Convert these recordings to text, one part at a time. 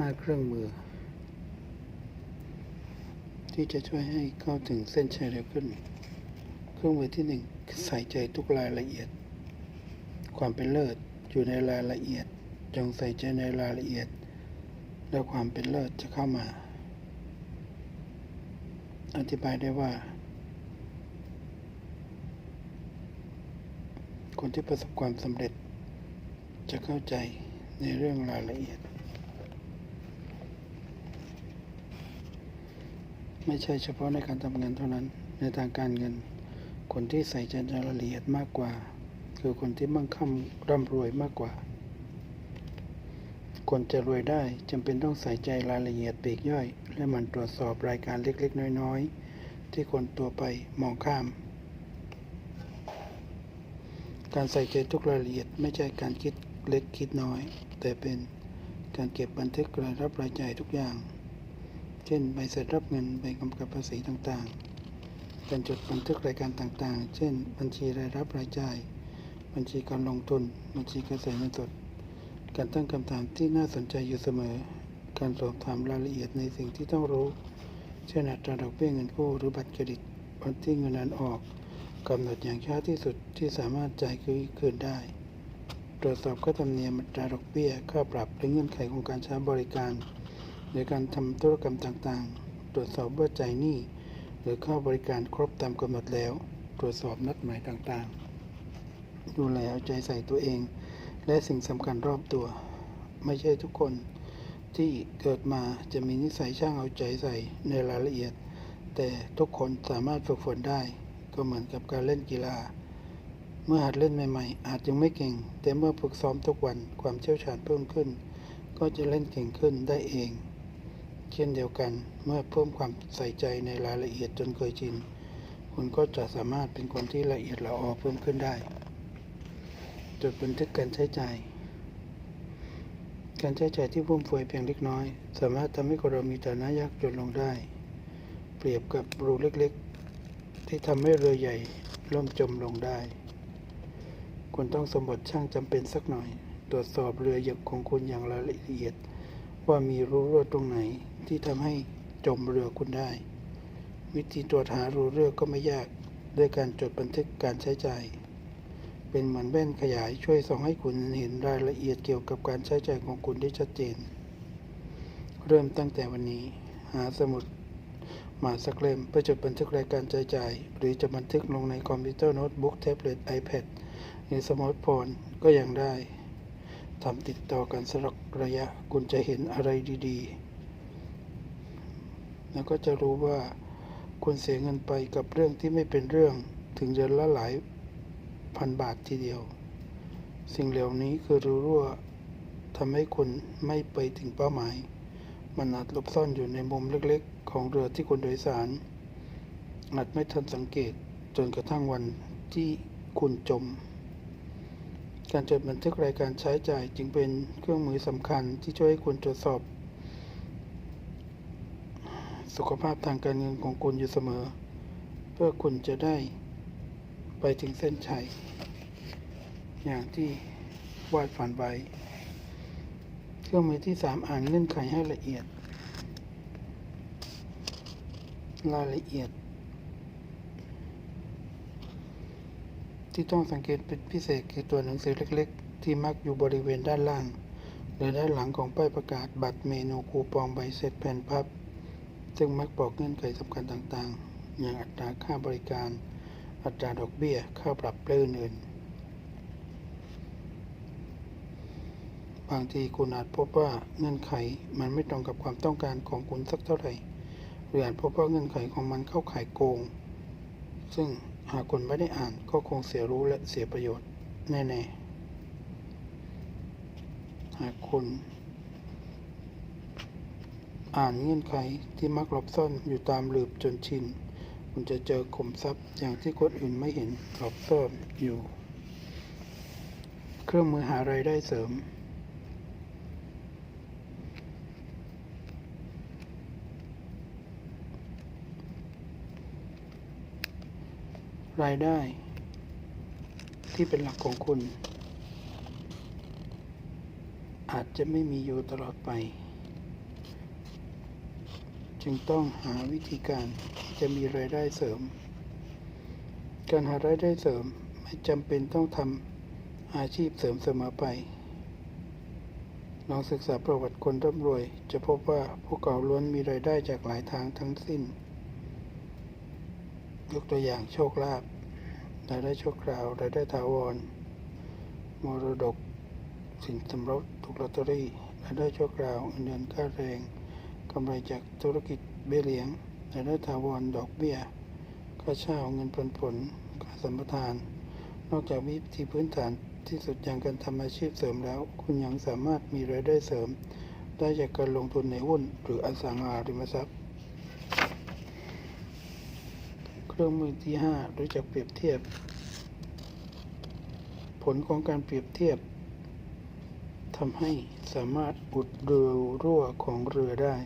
ห้าเครื่องมือ ที่จะช่วยให้เข้าถึงเส้นชัยเร็วขึ้น เครื่องมือที่หนึ่งใส่ใจทุกรายละเอียด ความเป็นเลิศอยู่ในรายละเอียด จงใส่ใจในรายละเอียด แล้วความเป็นเลิศจะเข้ามา อธิบายได้ว่า คนที่ประสบความสำเร็จจะเข้าใจในเรื่องรายละเอียด ไม่ใช่เฉพาะในการทำงานเท่านั้น ในทางการเงิน คนที่ใส่ใจรายละเอียดมากกว่า คือคนที่มั่งคั่งร่ำรวยมากกว่า คนจะรวยได้จำเป็นต้องใส่ใจรายละเอียดปีกย่อย และมันตรวจสอบรายการเล็กๆ น้อยๆ ที่คนตัวไปมองข้าม การใส่ใจทุกรายละเอียดไม่ใช่การคิดเล็กคิดน้อย แต่เป็นการเก็บบันทึกรายรับรายจ่ายทุกอย่าง ช่น ใบเสร็จรับเงิน ใบกำกับภาษีต่างๆ การจดบันทึกรายการต่างๆ เช่น บัญชีรายรับรายจ่าย บัญชีการลงทุน บัญชีกระแสเงินสด การตั้งคำถามที่น่าสนใจอยู่เสมอ การสอบถามรายละเอียดในสิ่งที่ต้องรู้ เช่นอัตราดอกเบี้ยเงินกู้หรือบัตรเครดิตวันที่เงินนั้นออกกำหนดอย่างช้าที่สุดที่สามารถจ่ายคืนได้ ตรวจสอบค่าธรรมเนียมอัตราดอกเบี้ยค่าปรับและเงื่อนไขของการใช้บริการ หรือการทำธุรกรรมต่างๆ ตรวจสอบว่าจ่ายหนี้หรือค่าบริการครบตามกำหนดแล้ว ตรวจสอบนัดหมายต่างๆ ดูแลเอาใจใส่ตัวเอง และสิ่งสำคัญรอบตัว ไม่ใช่ทุกคนที่เกิดมาจะมีนิสัยช่างเอาใจใส่ในรายละเอียด แต่ทุกคนสามารถฝึกฝนได้ ก็เหมือนกับการเล่นกีฬา เมื่อหัดเล่นใหม่ ๆ อาจยังไม่เก่ง แต่เมื่อฝึกซ้อมทุกวันความเชี่ยวชาญเพิ่มขึ้น ก็จะเล่นเก่งขึ้นได้เอง เช่นเดียวกัน เมื่อเพิ่มความใส่ใจในรายละเอียดจนเคยชิน คุณก็จะสามารถเป็นคนที่ละเอียดละออเพิ่มขึ้นได้ จดบันทึกการใช้จ่าย การใช้จ่ายที่ฟุ่มเฟือยเพียงเล็กน้อย สามารถทำให้คนเรามีฐานะยากจนลงได้ เปรียบกับรูเล็กๆ ที่ทำให้เรือใหญ่ล่มจมลงได้ คุณต้องสมบทช่างจำเป็นสักหน่อย ตรวจสอบเรือหยกของคุณอย่างรายละเอียดว่ามีรูรั่วตรงไหน ที่ทำให้จมเรือคุณได้ วิธีตรวจหารูเรือก็ไม่ยากด้วยการจดบันทึกการใช้จ่าย เป็นเหมือนแว่นขยายช่วยส่องให้คุณเห็นรายละเอียดเกี่ยวกับการใช้จ่ายของคุณได้ชัดเจน เริ่มตั้งแต่วันนี้ หาสมุดมาสักเล่มเพื่อจดบันทึกรายการใช้จ่าย หรือจะบันทึกลงในคอมพิวเตอร์โน้ตบุ๊กแท็บเล็ต iPad หรือสมาร์ทโฟนก็ยังได้ทำติดต่อกันสักระยะคุณจะเห็นอะไรดี ๆ แล้วก็จะรู้ว่าคุณเสียเงินไปกับเรื่องที่ไม่เป็นเรื่องถึงเดือนละหลายพันบาททีเดียว สิ่งเหล่านี้คือรู้รั่วทำให้คุณไม่ไปถึงเป้าหมาย มันอาจหลบซ่อนอยู่ในมุมเล็กๆ ของเรือที่คุณโดยสารอาจไม่ทันสังเกตจนกระทั่งวันที่คุณจม การจดบันทึกรายการใช้จ่ายจึงเป็นเครื่องมือสำคัญที่ช่วยให้คุณตรวจสอบ สุขภาพทางการเงินของคุณอยู่เสมอ เพื่อคุณจะได้ไปถึงเส้นชัย อย่างที่วาดฝันไว้เครื่องมือที่สามอ่านเงื่อนไขให้ละเอียด รายละเอียด ที่ต้องสังเกตเป็นพิเศษคือตัวหนังสือเล็กๆ ที่มักอยู่บริเวณด้านล่าง หรือด้านหลังของป้ายประกาศบัตรเมนูคูปองใบเสร็จแผ่นพับ ซึ่งมักบอกเงื่อนไขสำคัญต่างๆ อย่างอัตราค่าบริการ อัตราดอกเบี้ย ค่าปรับและอื่นๆบางทีคุณอาจพบว่าเงื่อนไขมันไม่ตรงกับความต้องการของคุณสักเท่าไหร่หรืออาจพบว่าเงื่อนไขของมันเข้าข่ายโกง ซึ่งหากคุณไม่ได้อ่านก็คงเสียรู้และเสียประโยชน์แน่ๆ หากคุณ อ่านเงื่อนไขที่มักหลบซ่อนอยู่ตามหลืบจนชิน คุณจะเจอขุมทรัพย์อย่างที่คนอื่นไม่เห็นหลบซ่อนอยู่ เครื่องมือหารายได้เสริม รายได้ ที่เป็นหลักของคุณ อาจจะไม่มีอยู่ตลอดไป จึงต้องหาวิธีการที่จะมีรายได้เสริม การหารายได้เสริมไม่จำเป็นต้องทำอาชีพเสริมเสมอไป ลองศึกษาประวัติคนร่ำรวย จะพบว่าพวกเขาล้วนมีรายได้จากหลายทางทั้งสิ้น ยกตัวอย่างโชคลาภรายได้ชั่วคราวรายได้ถาวร มรดก สินสมรสถูกลอตเตอรี่รายได้ชั่วคราวเงินเดือนค่าแรง กำไรจากธุรกิจเบี้ยเลี้ยงรายได้ถาวรดอกเบี้ย ค่าเช่าเงินปันผลค่าสัมปทาน นอกจากวิธีพื้นฐานที่สุดอย่างการทำอาชีพเสริมแล้ว คุณยังสามารถมีรายได้เสริม ได้จากการลงทุนในหุ้น หรืออสังหาริมทรัพย์ เครื่องมือที่ 5 รู้จักเปรียบเทียบ ผลของการเปรียบเทียบทำให้สามารถอุดรูรั่วของเรือได้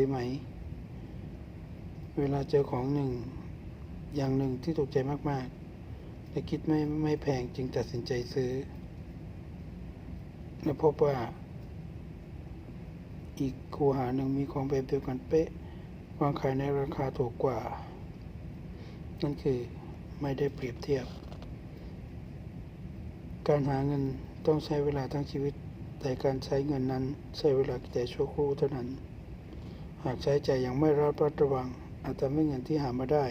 ยไหม เวลาเจอของหนึ่ง อย่างหนึ่งที่ถูกใจมากๆ และคิดไม่ไม่แพงจึงตัดสินใจซื้อ และพบว่า อีกคูหาหนึ่งมีของแบบเดียวกันเป๊ะวางขายในราคาถูกกว่า นั่นคือไม่ได้เปรียบเทียบ การหาเงินต้องใช้เวลาทั้งชีวิต แต่การใช้เงินนั้นใช้เวลาแต่ชั่วครู่เท่านั้น หากใช้ใจยอย่างไม่ระมัดระวัง อาจทำให้เงินที่หามาได้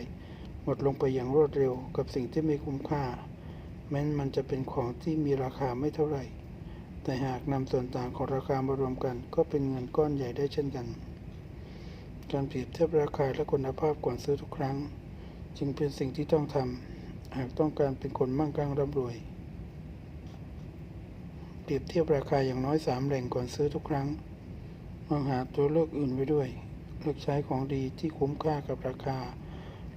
หมดลงไปอย่างรวดเร็วกับสิ่งที่ไม่คุ้มค่า แม้นมันจะเป็นของที่มีราคาไม่เท่าไหร่ แต่หากนำส่วนต่างของราคามารวมกัน ก็เป็นเงินก้อนใหญ่ได้เช่นกันการเปรียบเทียบราคาและคุณภาพก่อนซื้อทุกครั้ง จึงเป็นสิ่งที่ต้องทำหากต้องการเป็นคนมั่งคั่งร่ำรวย เปรียบเทียบราคาอย่างน้อยสามแหล่งก่อนซื้อทุกครั้ง มองหาตัวเลือกอื่นไว้ด้วย เลือกใช้ของดีที่คุ้มค่ากับราคา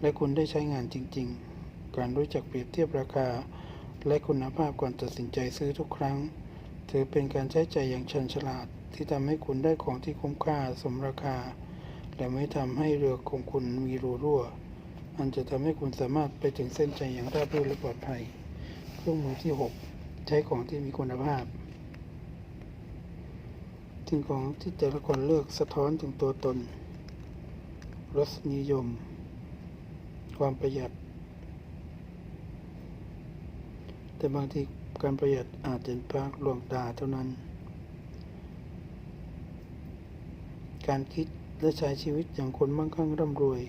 และคุณได้ใช้งานจริง ๆ การรู้จักเปรียบเทียบราคา และคุณภาพก่อนตัดสินใจซื้อทุกครั้ง ถือเป็นการใช้ใจอย่างเฉนฉลาดที่ทำให้คุณได้ของที่คุ้มค่าสมราคา และไม่ทำให้เรือของคุณมีรูรั่วอันจะทำให้คุณสามารถไปถึงเส้นใจอย่างราบรื่นและปลอดภัย เครื่องมือที่ 6 ใช้ของที่มีคุณภาพ สิ่งของที่แต่ละคนเลือกสะท้อนถึงตัวตน รสนิยม ความประหยัด แต่บางทีการประหยัดอาจเป็นเพียงลวงตาเท่านั้น การคิดและใช้ชีวิตอย่างคนมั่งคั่งร่ำรวย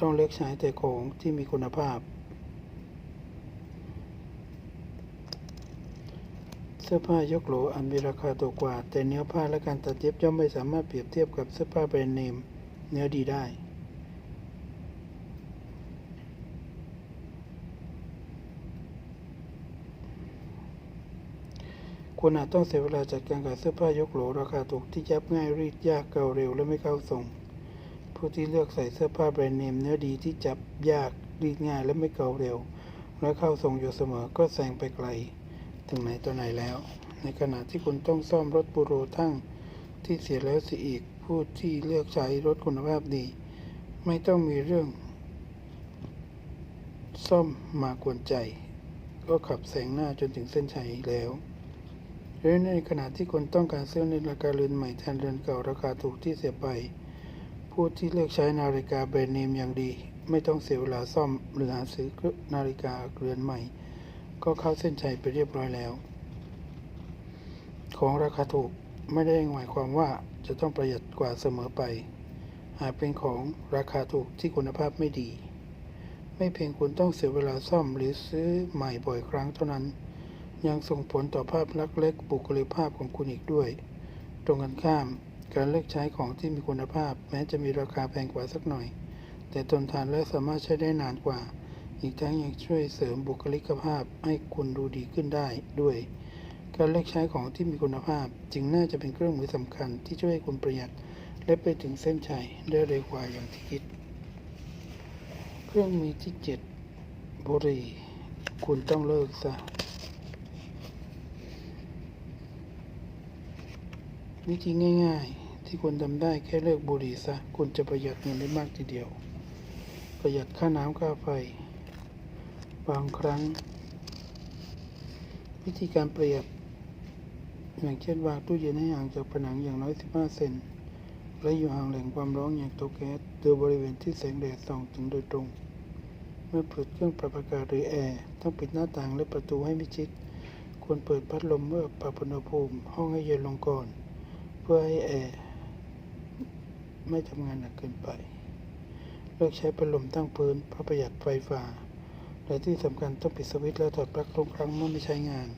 ต้องเลือกใช้แต่ของที่มีคุณภาพ สื้อผ้ายกโหลอันมีราคาถูกกว่า แต่เนื้อผ้าและการตัดเย็บย่อมไม่สามารถเปรียบเทียบกับเสื้อผ้าแบรนด์เนม เนื้อดีได้คุณอาจต้องเสียเวลาจัดการกับเสื้อผ้ายกโหลราคาถูกที่ยับง่ายรีดยากเก่าเร็วและไม่เข้าทรง ผู้ที่เลือกใส่เสื้อผ้าแบรนด์เนมเนื้อดีที่จับยากรีดง่ายและไม่เก่าเร็ว และเข้าทรงอยู่เสมอก็แซงไปไกล ถึงไหนตัวไหนแล้ว ในขณะที่คุณต้องซ่อมรถบูโรทั้งที่เสียแล้วเสียอีกผู้ที่เลือกใช้รถคุณภาพดี ไม่ต้องมีเรื่อง ซ่อมมากวนใจ ก็ขับแสงหน้าจนถึงเส้นชัยแล้วหรือในขณะที่คุณต้องการซื้อในราคาเรือนใหม่แทนเรือนเก่าราคาถูกที่เสียไป ผู้ที่เลือกใช้นาฬิกาแบรนด์เนมอย่างดี ไม่ต้องเสียเวลาซ่อมหรือหาซื้อนาฬิกาเรือนใหม่ ก็เข้าเส้นชัยไปเรียบร้อยแล้ว ของราคาถูกไม่ได้หมายความว่าจะต้องประหยัดกว่าเสมอไปหากเป็นของราคาถูกที่คุณภาพไม่ดี ไม่เพียงคุณต้องเสียเวลาซ่อมหรือซื้อใหม่บ่อยครั้งเท่านั้น ยังส่งผลต่อภาพลักษณ์และบุคลิกภาพของคุณอีกด้วย ตรงกันข้าม การเลือกใช้ของที่มีคุณภาพ แม้จะมีราคาแพงกว่าสักหน่อย แต่ทนทานและสามารถใช้ได้นานกว่า อีกทั้งยังช่วยเสริมบุคลิกภาพให้คุณดูดีขึ้นได้ด้วย การเลือกใช้ของที่มีคุณภาพ จึงน่าจะเป็นเครื่องมือสำคัญที่ช่วยให้คุณประหยัด และไปถึงเส้นชัยได้เร็วกว่าอย่างที่คิด เครื่องมือที่ 7 บุหรี่ คุณต้องเลิกซะวิธีง่าย ๆ ที่คุณทำได้แค่เลิกบุหรี่ซะ คุณจะประหยัดเงินได้มากทีเดียว ประหยัดค่าน้ำค่าไฟ บางครั้ง วิธีการเประหยัดอย่างเช่นวางตู้เย็นให้ห่างจากผนังอย่างน้อย 15 เซนและอยู่ห่างแหล่งความร้อนอย่างเตาแก๊สโดยบริเวณที่แสงแดดส่องถึงโดยตรง เมื่อเปิดเครื่องปรับอากาศหรือแอร์ต้องปิดหน้าต่างและประตูให้มิชิด ควรเปิดพัดลมเมื่อปรับอุณหภูมิ ห้องให้เย็นลงก่อน เพื่อให้แอร์ไม่ทำงานหนักเกินไป เลือกใช้พัดลมตั้งพื้นเพื่อประหยัดไฟฟ้า และที่สำคัญต้องปิดสวิตช์และถอดปลั๊กทุกครั้งเมื่อไม่ใช้งาน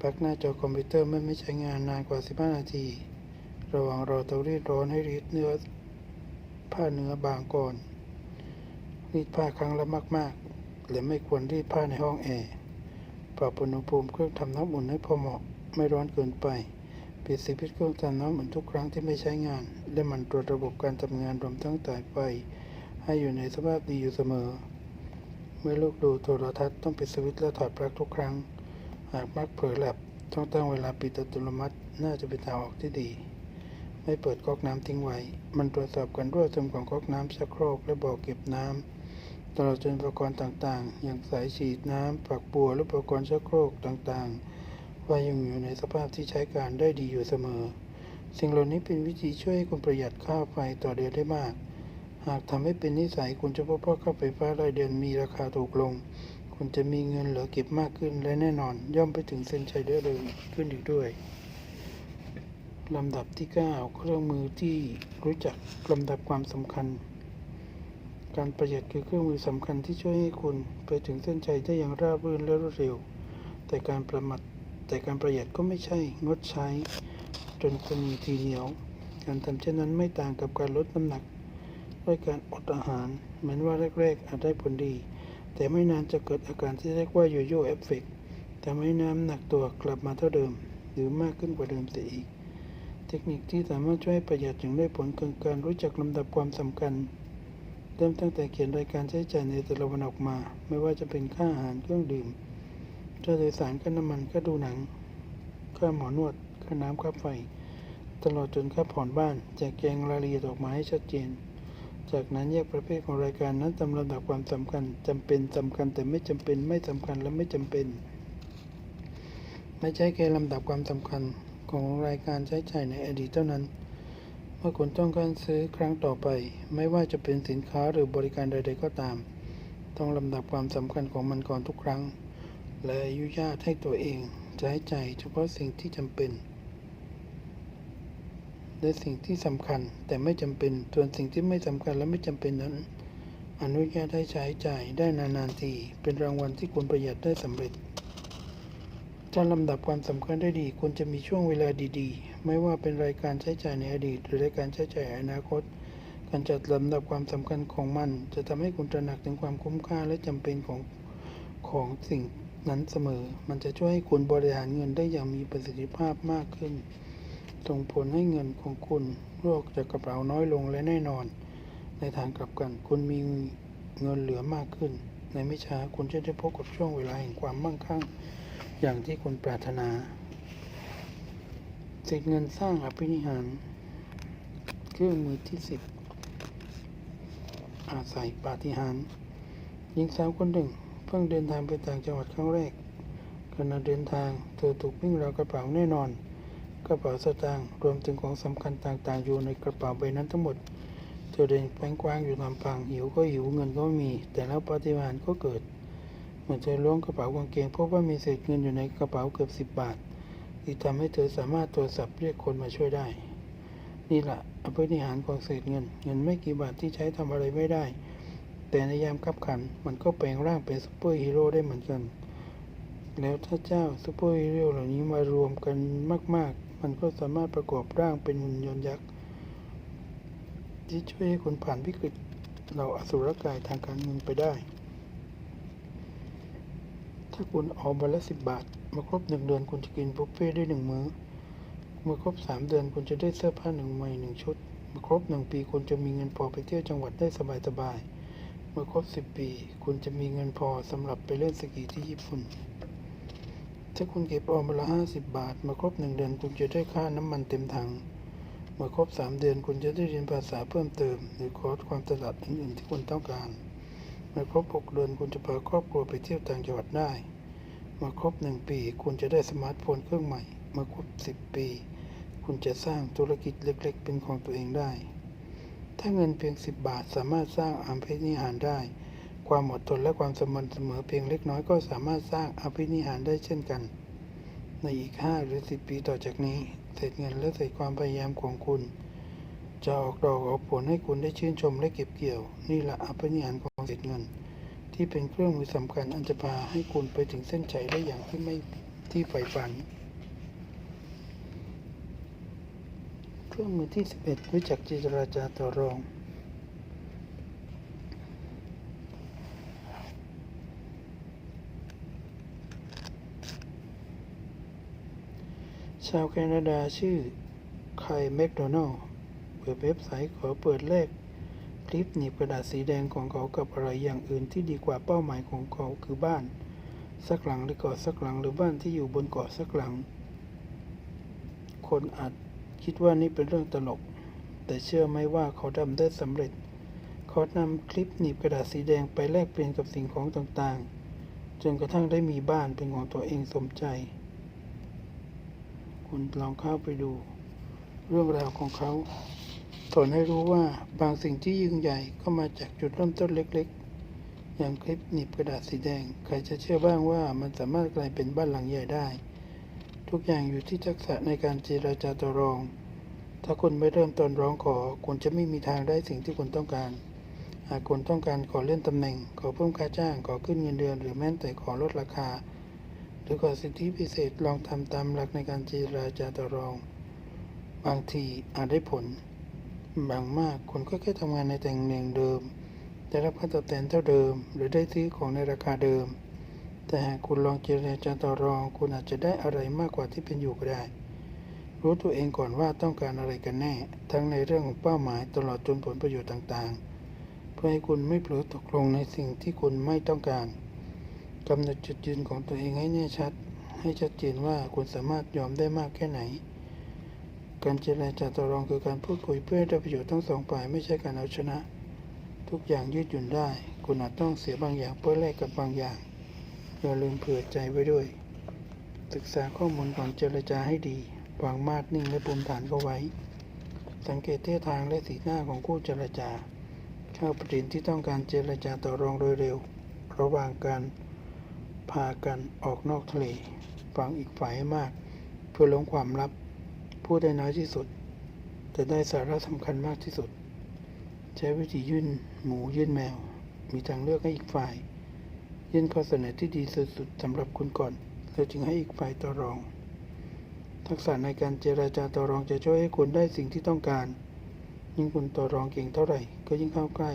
ปลั๊กหน้าจอคอมพิวเตอร์เมื่อไม่ใช้งานนานกว่า 15 นาที ระหว่างรอเตารีดร้อนให้รีดเนื้อผ้าเนื้อบางก่อน รีดผ้าครั้งละมากๆ และไม่ควรรีดผ้าในห้องแอร์ ปรับอุณหภูมิเครื่องทำน้ำอุ่นให้พอเหมาะ ไม่ร้อนเกินไป ปิดสวิตช์เครื่องทำน้ำอุ่นทุกครั้งที่ไม่ใช้งาน และหมันตรวจระบบการทำงานรวมทั้งสายไฟให้อยู่ในสภาพดีอยู่เสมอ เมื่อลูกดูโทรทัศน์ต้องปิดสวิตช์และถอดปลั๊กทุกครั้ง หากมักเผลอหลับต้องตั้งเวลาปิดอัตโนมัติน่าจะเป็นทางออกที่ดี ไม่เปิดก๊อกน้ำทิ้งไว้ มันตรวจสอบการรั่วซึมของก๊อกน้ำชักโครกและบ่อเก็บน้ำตลอดจนอุปกรณ์ต่างๆ อย่างสายฉีดน้ำฝักบัวและอุปกรณ์ชักโครกต่างๆว่ายังอยู่ในสภาพที่ใช้การได้ดีอยู่เสมอ สิ่งเหล่านี้เป็นวิธีช่วยให้คุณประหยัดค่าไฟต่อเดือนได้มาก หากทำให้เป็นนิสัยคุณจะพบว่าค่าไฟฟ้ารายเดือนมีราคาถูกลง คุณจะมีเงินเหลือเก็บมากขึ้นและแน่นอน ย่อมไปถึงเส้นชัยได้เร็วขึ้นอีกด้วยลำดับที่ 9 เครื่องมือที่รู้จักลำดับความสำคัญ การประหยัดคือเครื่องมือสำคัญที่ช่วยให้คุณไปถึงเส้นชัยได้อย่างราบรื่นและรวดเร็ว แต่การประมาทแต่การประหยัดก็ไม่ใช่งดใช้ จนคุณมีทีเหนียว การทำเช่นนั้นไม่ต่างกับการลดน้ำหนัก ด้วยการอดอาหารแม้ว่าแรกๆ อาจได้ผลดี แต่ไม่นานจะเกิดอาการที่เรียกว่าโยโย่เอฟเฟกต์ทำให้น้ำหนักตัวกลับมาเท่าเดิม หรือมากขึ้นกว่าเดิมเสียอีก เทคนิคที่สามารถช่วยประหยัดอย่างได้ผลคือการรู้จักลำดับความสำคัญ เริ่มตั้งแต่เขียนรายการใช้จ่ายในแต่ละวันออกมา ไม่ว่าจะเป็นค่าอาหารเครื่องดื่มค่าโดยสารค่าน้ำมันค่าดูหนังค่าหมอนวดค่าน้ำค่าไฟ ตลอดจนค่าผ่อนบ้านแจกแจงรายละเอียดออกมาให้ชัดเจน จากนั้นแยกประเภทของรายการนั้นตามลำดับความสำคัญจำเป็นสำคัญแต่ไม่จำเป็นไม่สำคัญและไม่จำเป็น ไม่ใช่แค่ลำดับความสำคัญของรายการใช้จ่ายในอดีตเท่านั้น เมื่อคุณต้องการซื้อครั้งต่อไป ไม่ว่าจะเป็นสินค้าหรือบริการใดๆก็ตาม ต้องลำดับความสำคัญของมันก่อนทุกครั้ง และอนุญาตให้ตัวเองใช้จ่ายเฉพาะสิ่งที่จำเป็น และสิ่งที่สำคัญแต่ไม่จำเป็น ส่วนสิ่งที่ไม่สำคัญและไม่จำเป็นนั้น อนุญาตให้ใช้จ่ายได้นานๆทีเป็นรางวัลที่คุณประหยัดได้สำเร็จถ้าลำดับความสำคัญได้ดีคุณจะมีช่วงเวลาดีๆ ไม่ว่าเป็นรายการใช้จ่ายในอดีต หรือรายการใช้จ่ายในอนาคต การจัดลำดับความสำคัญของมัน จะทำให้คุณตระหนักถึงความคุ้มค่าและจำเป็นของของสิ่งนั้นเสมอ มันจะช่วยให้คุณบริหารเงินได้อย่างมีประสิทธิภาพมากขึ้น ส่งผลให้เงินของคุณรั่วจากกระเป๋าน้อยลงและแน่นอน ในทางกลับกัน คุณมีเงินเหลือมากขึ้น ในไม่ช้าคุณจะได้พบกับช่วงเวลาแห่งความมั่งคั่ง อย่างที่คุณปรารถนาเศษเงินสร้างอภินิหารเครื่องมือที่สิบอาศัยปาฏิหาริย์หญิงสาวคนหนึ่ง เพิ่งเดินทางไปต่างจังหวัดครั้งแรกขณะเดินทางเธอถูกวิ่งราวกระเป๋าแน่นอน กระเป๋าสตางค์รวมถึงของสำคัญต่างๆ อยู่ในกระเป๋าใบนั้นทั้งหมด เธอเดินแป้งกว้างอยู่ลำพังหิวก็หิวเงินก็ไม่มี แต่แล้วปาฏิหาริย์ก็เกิด เหมื่อเธอล้วงกระเป๋ากางเกงพบว่ามีเศษเงินอยู่ในกระเป๋าเกือบสิบบาทที่ทำให้เธอสามารถโทรศัพท์เรียกคนมาช่วยได้ นี่แหละอภินิหารของเศษเงิน เงินไม่กี่บาทที่ใช้ทำอะไรไม่ได้ แต่ในยามขับขันมันก็แปลงร่างเป็นซูเปอร์ฮีโร่ได้เหมือนกัน แล้วถ้าเจ้าซูเปอร์ฮีโร่เหล่านี้มารวมกันมากๆ มันก็สามารถประกอบร่างเป็นหุ่นยนต์ยักษ์ ที่ช่วยให้คุณผ่านวิกฤตเหล่าอสุรกายทางการเงินไปได้ ถ้าคุณออมวันละสิบบาทมื่อครบหนึ่งเดือนคุณจะกินบุฟเฟ่ได้หนึ่งมื้อ เมื่อครบสามเดือนคุณจะได้เสื้อผ้าหนึ่งใหม่หนึ่งชุด เมื่อครบหนึ่งปีคุณจะมีเงินพอไปเที่ยวจังหวัดได้สบายๆเมื่อครบสิบปี คุณจะมีเงินพอสำหรับไปเล่นสกีที่ญี่ปุ่น ถ้าคุณเก็บออมวันละห้าสิบบาทมื่อครบหนึ่งเดือนคุณจะได้ค่าน้ำมันเต็มถัง เมื่อครบสามเดือนคุณจะได้เรียนภาษาเพิ่มเติม หรือคอร์สความถนัดอื่นๆที่คุณต้องการ เมื่อครบหกเดือนคุณจะพาครอบครัวไปเที่ยวต่างจังหวัดได้ เมื่อครบหนึ่งปี คุณจะได้สมาร์ทโฟนเครื่องใหม่ เมื่อครบสิบปี คุณจะสร้างธุรกิจเล็ก ๆ เป็นของตัวเองได้ ถ้าเงินเพียงสิบบาทสามารถสร้างอภินิหารได้ ความอดทนและความสม่ำเสมอเพียงเล็กน้อยก็สามารถสร้างอภินิหารได้เช่นกัน ในอีกห้าหรือสิบปีต่อจากนี้เศษเงินและเศษความพยายามของคุณ จะออกดอกออกผลให้คุณได้ชื่นชมและเก็บเกี่ยว นี่แหละอภินิหารของเศษเงิน ที่เป็นเครื่องมือสำคัญอันจะพาให้คุณไปถึงเส้นชัยได้อย่างที่ไม่ที่ใฝ่ฝัน เครื่องมือที่ 11 รู้จักเจรจาต่อรอง ชาวแคนาดาชื่อไคลแมคโดนัลเปิดเว็บไซต์ขอเปิดแลกคลิปหนีบกระดาษสีแดงของเขากับอะไรอย่างอื่นที่ดีกว่าเป้าหมายของเขาคือบ้าน สักหลังหรือเกาะสักหลังหรือบ้านที่อยู่บนเกาะสักหลัง คนอาจคิดว่านี่เป็นเรื่องตลก แต่เชื่อไหมว่าเขาทำได้สำเร็จ เขานำคลิปหนีบกระดาษสีแดงไปแลกเปลี่ยนกับสิ่งของต่างๆ จนกระทั่งได้มีบ้านเป็นของตัวเองสมใจ คุณลองเข้าไปดู เรื่องราวของเขาสอนให้รู้ว่าบางสิ่งที่ยิ่งใหญ่ก็มาจากจุดเริ่มต้นเล็กๆ อย่างคลิปหนีบกระดาษสีแดง ใครจะเชื่อบ้างว่ามันสามารถกลายเป็นบ้านหลังใหญ่ได้ ทุกอย่างอยู่ที่ทักษะในการเจรจาต่อรอง ถ้าคุณไม่เริ่มต้นร้องขอ คุณจะไม่มีทางได้สิ่งที่คุณต้องการ หากคุณต้องการขอเลื่อนตำแหน่ง ขอเพิ่มค่าจ้าง ขอขึ้นเงินเดือน หรือแม้แต่ขอลดราคา หรือขอสิทธิพิเศษลองทำตามหลักในการเจรจาต่อรอง บางทีอาจได้ผล บางมากคุณก็แค่ทำงานในตำแหน่งเดิมได้รับค่าตอบแทนเท่าเดิม หรือได้ซื้อของในราคาเดิม แต่หากคุณลองเจรจาต่อรอง คุณอาจจะได้อะไรมากกว่าที่เป็นอยู่ก็ได้ รู้ตัวเองก่อนว่าต้องการอะไรกันแน่ ทั้งในเรื่องของเป้าหมายตลอดจนผลประโยชน์ต่างๆ เพื่อให้คุณไม่เผลอตกลงในสิ่งที่คุณไม่ต้องการ กำหนดจุดยืนของตัวเองให้แน่ชัด ให้ชัดเจนว่าคุณสามารถยอมได้มากแค่ไหน การเจรจาต่อรองคือการพูดคุยเพื่อได้ประโยชน์ทั้งสองฝ่ายไม่ใช่การเอาชนะ ทุกอย่างยืดหยุ่นได้ คุณอาจต้องเสียบางอย่างเพื่อแลกกับบางอย่างอย่าลืมเผื่อใจไว้ด้วย ศึกษาข้อมูลก่อนเจรจาให้ดีวางมาดนิ่งและปุ่มฐานเข้าไว้ สังเกตท่าทางและสีหน้าของคู่เจรจา เข้าประเด็นที่ต้องการเจรจาต่อรองโดยเร็ว ระหว่างการ พากันออกนอกทะเลฟังอีกฝ่ายให้มาก เพื่อลงความลับ พูดได้น้อยที่สุด แต่ได้สาระสำคัญมากที่สุด ใช้วิธียื่นหมูยื่นแมว มีทางเลือกให้อีกฝ่าย ยื่นข้อเสนอที่ดีสุดๆสำหรับคุณก่อนแล้วจึงให้อีกฝ่ายต่อรอง ทักษะในการเจราจาต่อรองจะช่วยให้คุณได้สิ่งที่ต้องการ ยิ่งคุณต่อรองเก่งเท่าไหร่ ก็ยิ่งเข้าใกล้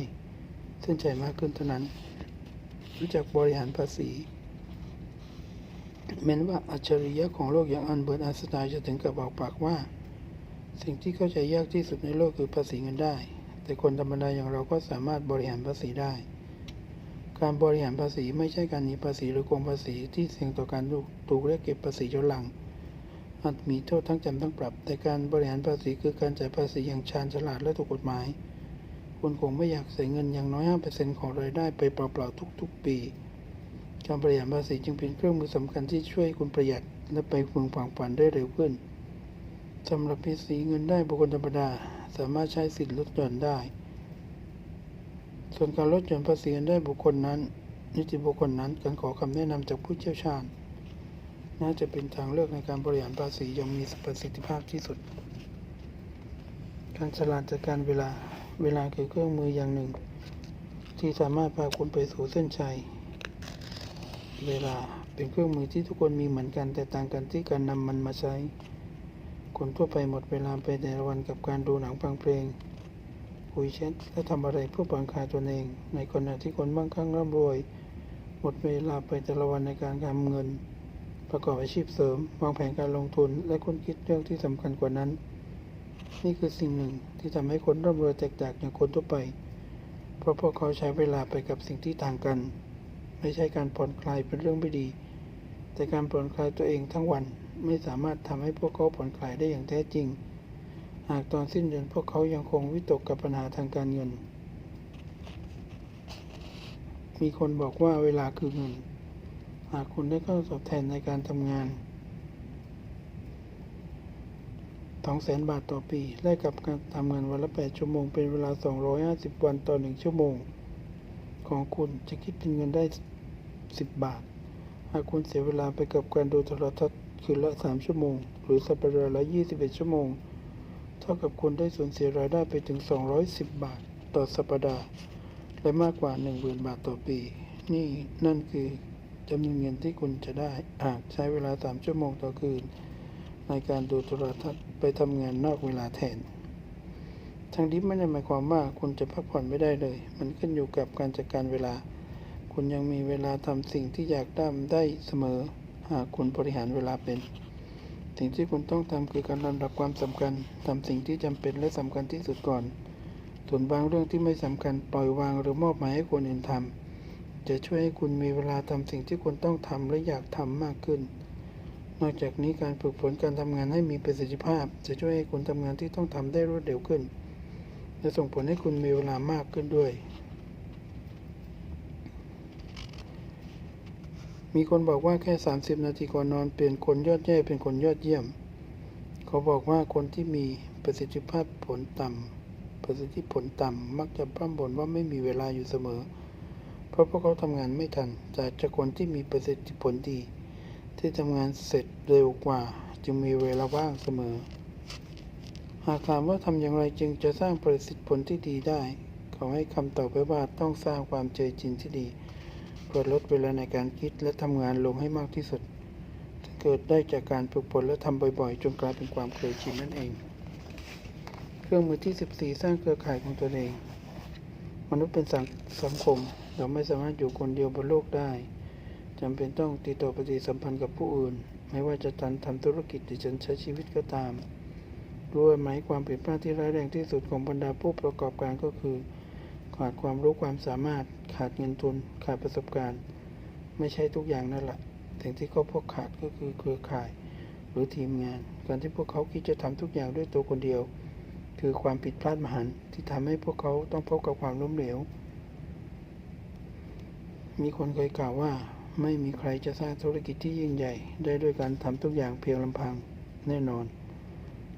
เส้นชัยมากขึ้นเท่านั้น รู้จักบริหารภาษี แม้นว่าอัจฉริยะของโลกอย่างอันเบิร์ตไอน์สไตน์จะถึงกับบอกปากว่า สิ่งที่เข้าใจยากที่สุดในโลกคือภาษีเงินได้ แต่คนธรรมดาอย่างเราก็สามารถบริหารภาษีได้ การบริหารภาษีไม่ใช่การหนีภาษีหรือโกงภาษีที่เสี่ยงต่อการถูกเรียกเก็บภาษีย้อนหลังอาจมีโทษทั้งจำทั้งปรับ แต่การบริหารภาษีคือการจ่ายภาษีอย่างชาญฉลาดและถูกกฎหมาย คุณคงไม่อยากเสียเงินอย่างน้อย5%ของรายได้ไปเปล่าๆทุก ๆ ปี การบริหารภาษีจึงเป็นเครื่องมือสำคัญที่ช่วยคุณประหยัดและไปพึงฝังฝันได้เร็วขึ้นสำหรับภาษีเงินได้บุคคลธรรมดา สามารถใช้สิทธิลดหย่อนได้ ส่วนการลดหย่อนภาษีเงินได้บุคคลนั้น นิติบุคคลนั้นการขอคำแนะนำจากผู้เชี่ยวชาญ น่าจะเป็นทางเลือกในการบริหารภาษีอย่างมีประสิทธิภาพที่สุด การฉลาดจัดการเวลาเวลาคือเครื่องมืออย่างหนึ่ง ที่สามารถพาคุณไปสู่เส้นชัย เวลา เป็นเครื่องมือที่ทุกคนมีเหมือนกัน แต่ต่างกันที่การนำมันมาใช้ คนทั่วไปหมดเวลาไปแต่ละวันกับการดูหนังฟังเพลง คุยแชทและทำอะไรเพื่อผ่อนคลายตนเอง ในขณะที่คนบางครั้งร่ำรวย หมดเวลาไปแต่ละวันในการทำเงิน ประกอบอาชีพเสริม วางแผนการลงทุน และค้นคิดเรื่องที่สำคัญกว่านั้น นี่คือสิ่งหนึ่งที่ทำให้คนร่ำรวยแตกต่างจากคนทั่วไป เพราะพวกเขาใช้เวลาไปกับสิ่งที่ต่างกัน ไม่ใช่การผ่อนคลายเป็นเรื่องไม่ดี แต่การผ่อนคลายตัวเองทั้งวันไม่สามารถทำให้พวกเขาผ่อนคลายได้อย่างแท้จริง หากตอนสิ้นเดือนพวกเขายังคงวิตกกับปัญหาทางการเงิน มีคนบอกว่าเวลาคือเงิน หากคุณได้เข้าตอบแทนในการทำงาน200,000บาทต่อปีแลกกับการทำงานวันละ 8 ชั่วโมง เป็นเวลา 250 วันต่อ 1 ชั่วโมง ของคุณจะคิดเป็นเงินได้ 10 บาท หากคุณเสียเวลาไปกับการดูโทรทัศน์คืนละ 3 ชั่วโมง หรือสัปดาห์ละ 21 ชั่วโมง เท่ากับคุณได้สูญเสียรายได้ไปถึง 210 บาท ต่อสัปดาห์ และมากกว่า 10,000 บาทต่อปี นี่นั่นคือจำนวนเงินที่คุณจะได้หากใช้เวลา 3 ชั่วโมงต่อคืน ในการดูโทรทัศน์ไปทำงานนอกเวลาแทนทั้งนี้ไม่ได้หมายความว่าคุณจะพักผ่อนไม่ได้เลย มันขึ้นอยู่กับการจัดการเวลา คุณยังมีเวลาทำสิ่งที่อยากทำได้เสมอ หากคุณบริหารเวลาเป็น สิ่งที่คุณต้องทำคือการลำดับความสำคัญทำสิ่งที่จำเป็นและสำคัญที่สุดก่อน ส่วนบางเรื่องที่ไม่สำคัญปล่อยวางหรือมอบหมายให้คนอื่นทำจะช่วยให้คุณมีเวลาทำสิ่งที่คุณต้องทำและอยากทำมากขึ้น นอกจากนี้การฝึกฝนการทำงานให้มีประสิทธิภาพ จะช่วยให้คุณทำงานที่ต้องทำได้รวดเร็วขึ้น และส่งผลให้คุณมีเวลามากขึ้นด้วย มีคนบอกว่าแค่ 30 นาทีก่อนนอนเปลี่ยนคนยอดแย่เป็นคนยอดเยี่ยม เขาบอกว่าคนที่มีประสิทธิภาพผลต่ำประสิทธิผลต่ำมักจะพร่ำบ่นว่าไม่มีเวลาอยู่เสมอ เพราะพวกเขาทำงานไม่ทันจากจากคนที่มีประสิทธิผลดี ที่ทำงานเสร็จเร็วกว่า จึงมีเวลาว่างเสมอ หากถามว่าทำอย่างไรจึงจะสร้างประสิทธิผลที่ดีได้ เขาให้คำตอบไปว่าต้องสร้างความเจจริงที่ดี เพื่อลดเวลาในการคิดและทำงานลงให้มากที่สุด เกิดได้จากการฝึกฝนและทำบ่อยๆ จนกลายเป็นความเคยชินนั่นเอง เครื่องมือที่ 14 สร้างเครือข่ายของตัวเอง มนุษย์เป็นสังสังคม เราไม่สามารถอยู่คนเดียวบนโลกได้จำเป็นต้องติดต่อปฏิสัมพันธ์กับผู้อื่น ไม่ว่าจะการทำธุรกิจหรือจะใช้ชีวิตก็ตามรู้ไหมความผิดพลาดที่ร้ายแรงที่สุดของบรรดาผู้ประกอบการก็คือ ขาดความรู้ความสามารถ ขาดเงินทุน ขาดประสบการณ์ ไม่ใช่ทุกอย่างนั่นแหละสิ่งที่เขาพวกขาดก็คือเครือข่ายหรือทีมงาน การที่พวกเขาคิดจะทำทุกอย่างด้วยตัวคนเดียว คือความผิดพลาดมหันต์ที่ทำให้พวกเขาต้องพบกับความล้มเหลว มีคนเคยกล่าวว่า ไม่มีใครจะสร้างธุรกิจที่ยิ่งใหญ่ ได้ด้วยการทำทุกอย่างเพียงลำพังแน่นอน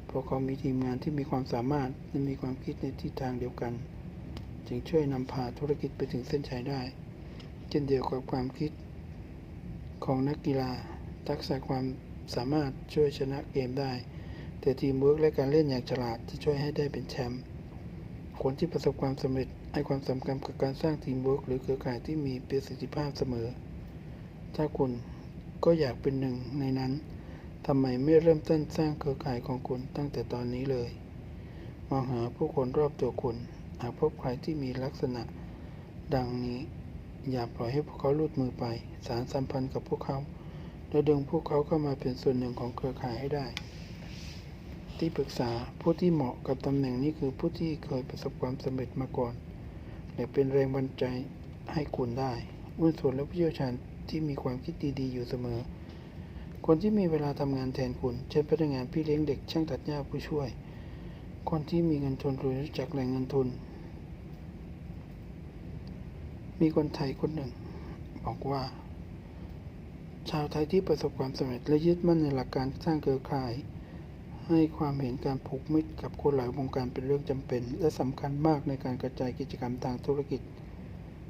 เพราะเขามีทีมงานที่มีความสามารถและมีความคิดในทิศทางเดียวกัน จึงช่วยนำพาธุรกิจไปถึงเส้นชัยได้ เช่นเดียวกับความคิดของนักกีฬา ทักษะความสามารถช่วยชนะเกมได้ แต่ทีมเวิร์กและการเล่นอย่างฉลาดจะช่วยให้ได้เป็นแชมป์คนที่ประสบความสำเร็จให้ความสำคัญกับการสร้างทีมเวิร์กหรือเครือข่ายที่มีประสิทธิภาพเสมอ ถ้าคุณก็อยากเป็นหนึ่งในนั้นทำไมไม่เริ่มต้นสร้างเครือข่ายของคุณตั้งแต่ตอนนี้เลย มองหาผู้คนรอบตัวคุณ หากพบใครที่มีลักษณะ ดังนี้ อย่าปล่อยให้พวกเขาลุดมือไป สารสัมพันธ์กับพวกเขา และดึงพวกเขาเข้ามาเป็นส่วนหนึ่งของเครือข่ายให้ได้ ที่ปรึกษาผู้ที่เหมาะกับตำแหน่งนี้คือผู้ที่เคยประสบความสำเร็จมาก่อน และเป็นแรงบันดาลใจให้คุณได้หุ้นส่วนและผู้เชี่ยวชาญที่มีความคิดดีๆอยู่เสมอ คนที่มีเวลาทำงานแทนคุณ เช่นพนักงานพี่เลี้ยงเด็กช่างตัดหญ้าผู้ช่วย คนที่มีเงินทุนหรือรู้จักแหล่งเงินทุน มีคนไทยคนหนึ่ง บอกว่า ชาวไทยที่ประสบความสำเร็จและยึดมั่นในหลักการสร้างเครือข่าย ให้ความเห็นการผูกมิตรกับคนหลายวงการเป็นเรื่องจำเป็น และสำคัญมากในการกระจายกิจกรรมทางธุรกิจ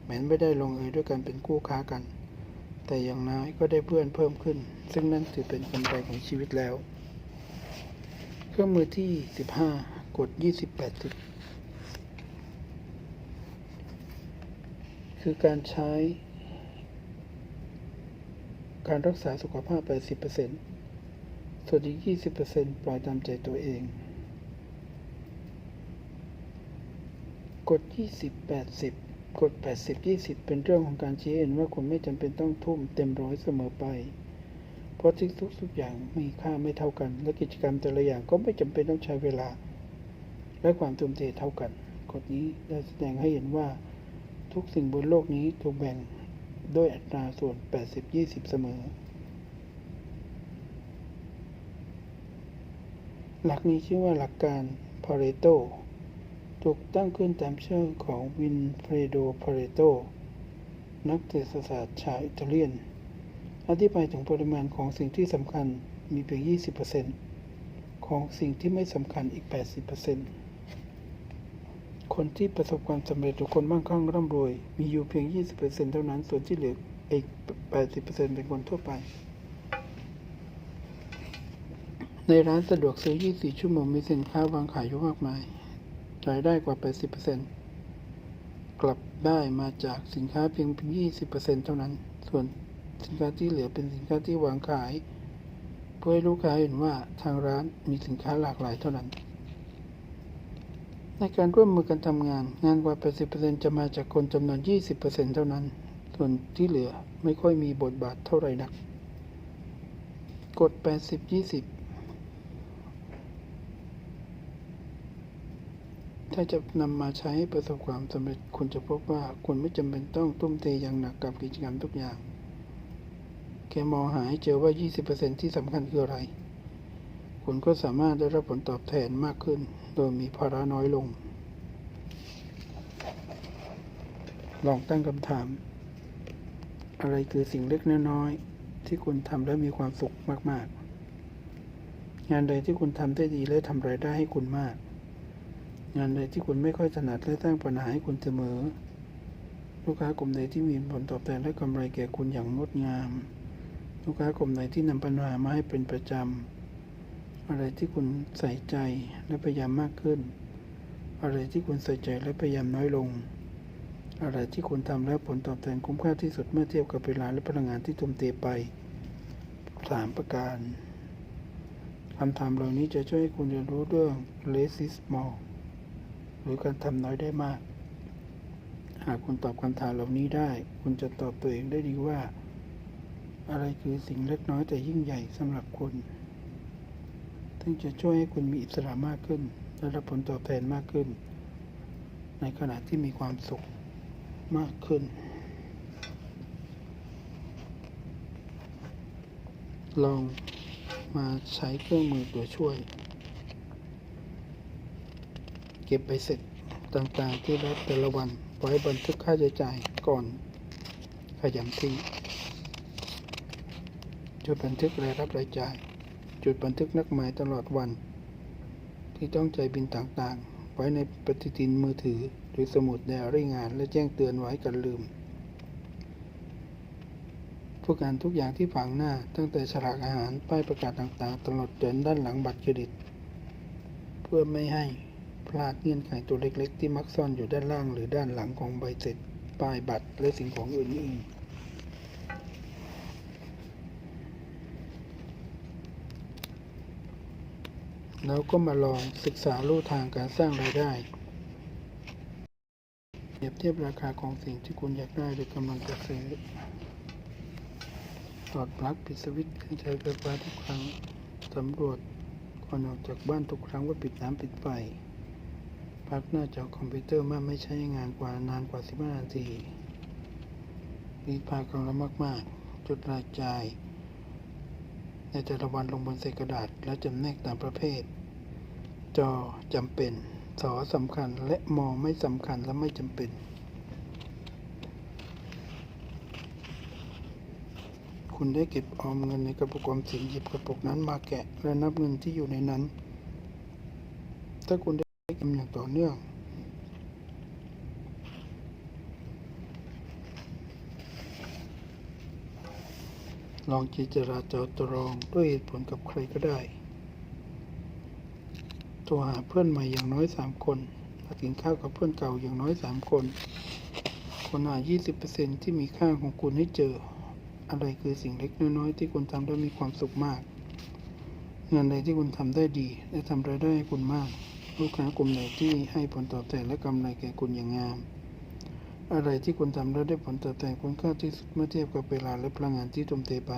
แม้นไม่ได้ลงเอยด้วยการเป็นคู่ค้ากัน แต่อย่างน้อยก็ได้เพื่อนเพิ่มขึ้น ซึ่งนั่นถือเป็นกำไรของชีวิตแล้ว เครื่องมือที่ 15 กด20 คือการใช้ การรักษาสุขภาพ 80%ส่วนอีก 20%ปล่อยตามใจตัวเอง กด 20 80 กด 80 20 เป็นเรื่องของการชี้เห็นว่าคุณไม่จำเป็นต้องทุ่มเต็มร้อยเสมอไป เพราะทุกทุกอย่างมีค่าไม่เท่ากัน และกิจกรรมแต่ละอย่างก็ไม่จำเป็นต้องใช้เวลา และความทุ่มเทเท่ากัน กฎนี้ได้แสดงให้เห็นว่า ทุกสิ่งบนโลกนี้ถูกแบ่งด้วยอัตราส่วน 80-20 เสมอ หลักนี้ชื่อว่าหลักการ Pareto ถูกตั้งขึ้นตามชื่อของวินเฟรโดพาเรโตนักเศรษฐศาสตร์ชาวอิตาเลียน อธิบายถึงปริมาณของสิ่งที่สำคัญมีเพียง 20%ของสิ่งที่ไม่สำคัญอีก 80% คนที่ประสบความสำเร็จหรือคนมั่งคั่งร่ำรวย มีอยู่เพียง 20%เท่านั้น ส่วนที่เหลืออีก 80%เป็นคนทั่วไป ในร้านสะดวกซื้อ 24 ชั่วโมงมีสินค้าวางขายอยู่มากมายรายได้กว่า 80%กลับได้มาจากสินค้าเพียง 20%เท่านั้น ส่วนสินค้าที่เหลือเป็นสินค้าที่วางขาย เพื่อให้ลูกค้าเห็นว่าทางร้านมีสินค้าหลากหลายเท่านั้น ในการร่วมมือกันทำงาน งานกว่า 80%จะมาจากคนจำนวน 20%เท่านั้น ส่วนที่เหลือไม่ค่อยมีบทบาทเท่าไหร่นัก กฎ 80-20ถ้าจะนำมาใช้ให้ประสบความสำเร็จคุณจะพบว่าคุณไม่จำเป็นต้องทุ่มเทอย่างหนักกับกิจกรรมทุกอย่างแค่มองหาให้เจอว่า 20%ที่สำคัญคืออะไร คุณก็สามารถได้รับผลตอบแทนมากขึ้น โดยมีภาระน้อยลง ลองตั้งคำถาม อะไรคือสิ่งเล็กน้อยๆที่คุณทำแล้วมีความสุขมาก ๆ งานใดที่คุณทำได้ดีและทำรายได้ให้คุณมาก งานใดที่คุณไม่ค่อยถนัดและสร้างปัญหาให้คุณเสมอ ลูกค้ากลุ่มใดที่มีผลตอบแทนและกำไรแก่คุณอย่างงดงาม ลูกค้ากลุ่มใดที่นำปัญหามาให้เป็นประจำ อะไรที่คุณใส่ใจและพยายามมากขึ้น อะไรที่คุณใส่ใจและพยายามน้อยลง อะไรที่คุณทำแล้วผลตอบแทนคุ้มค่าที่สุดเมื่อเทียบกับเวลาและพลังงานที่ทุ่มเทไปสามประการคำถามเหล่านี้จะช่วยให้คุณเรียนรู้เรื่อง less is more หรือการทำน้อยได้มาก หากคุณตอบคำถามเหล่านี้ได้ คุณจะตอบตัวเองได้ดีว่า อะไรคือสิ่งเล็กน้อยแต่ยิ่งใหญ่สำหรับคุณ ซึ่งจะช่วยให้คุณมีอิสระมากขึ้น และรับผลตอบแทนมากขึ้น ในขณะที่มีความสุขมากขึ้น ลองมาใช้เครื่องมือตัวช่วย เก็บไปเสร็จต่างๆที่รับแต่ละวันไว้บันทึกค่าใช้จ่ายก่อนขยำทิ้งจดบันทึกรายรับรายจ่าย จดบันทึกนักหมายตลอดวัน ที่ต้องใจบินต่างๆ ไว้ในปฏิทินมือถือ หรือสมุดไดอารี่งานและแจ้งเตือนไว้กันลืมทุกการทุกอย่างที่ฝังหน้า ตั้งแต่ฉลากอาหารป้ายประกาศต่างๆ ตลอดจนด้านหลังบัตรเครดิต เพื่อไม่ให้พลาดเงื่อนไขตัวเล็กๆ ที่มักซ่อนอยู่ด้านล่างหรือด้านหลังของใบเสร็จป้ายบัตรและสิ่งของอื่นๆ แล้วก็มาลองศึกษาลู่ทางการสร้างรายได้เปรียบเทียบราคาของสิ่งที่คุณอยากได้หรือกำลังจะซื้อถอดปลั๊กปิดสวิตช์เครื่องใช้ไฟฟ้าทุกครั้งสำรวจก่อนออกจากบ้านทุกครั้งว่าปิดน้ำปิดไฟพักหน้าจอคอมพิวเตอร์มื่อไม่ใช้งานกว่านานกว่า 15 นาทีรีดผ้าครั้งมาก ๆ จุดรายจ่าย ในแต่ละวันลงบนเศษกระดาษและจำแนกตามประเภท จอจำเป็น สอสำคัญและมอไม่สำคัญและไม่จำเป็น คุณได้เก็บออมเงินในกระปุกออมสินหยิบกระปุกนั้นมาแกะและนับเงินที่อยู่ในนั้น ถ้าคุณได้เก็บอย่างต่อเนื่อง ลองจิจาราจาตรองด้วยเหตุผลกับใครก็ได้โทรหาเพื่อนใหม่อย่างน้อยสามคนมากินข้าวกับเพื่อนเก่าอย่างน้อยสามคนคนหา 20%ที่มีค่าของคุณให้เจอ อะไรคือสิ่งเล็กน้อยๆที่คุณทำแล้วมีความสุขมาก งานใดที่คุณทำได้ดี และทำรายได้ให้คุณมาก ลูกค้ากลุ่มไหนที่ให้ผลตอบแทนและกำไรแก่คุณอย่างงาม อะไรที่คุณทำแล้วได้ผลตอบแทนคุณค่าที่สุดเมื่อเทียบกับเวลาและพลังงานที่ทุ่มเทไป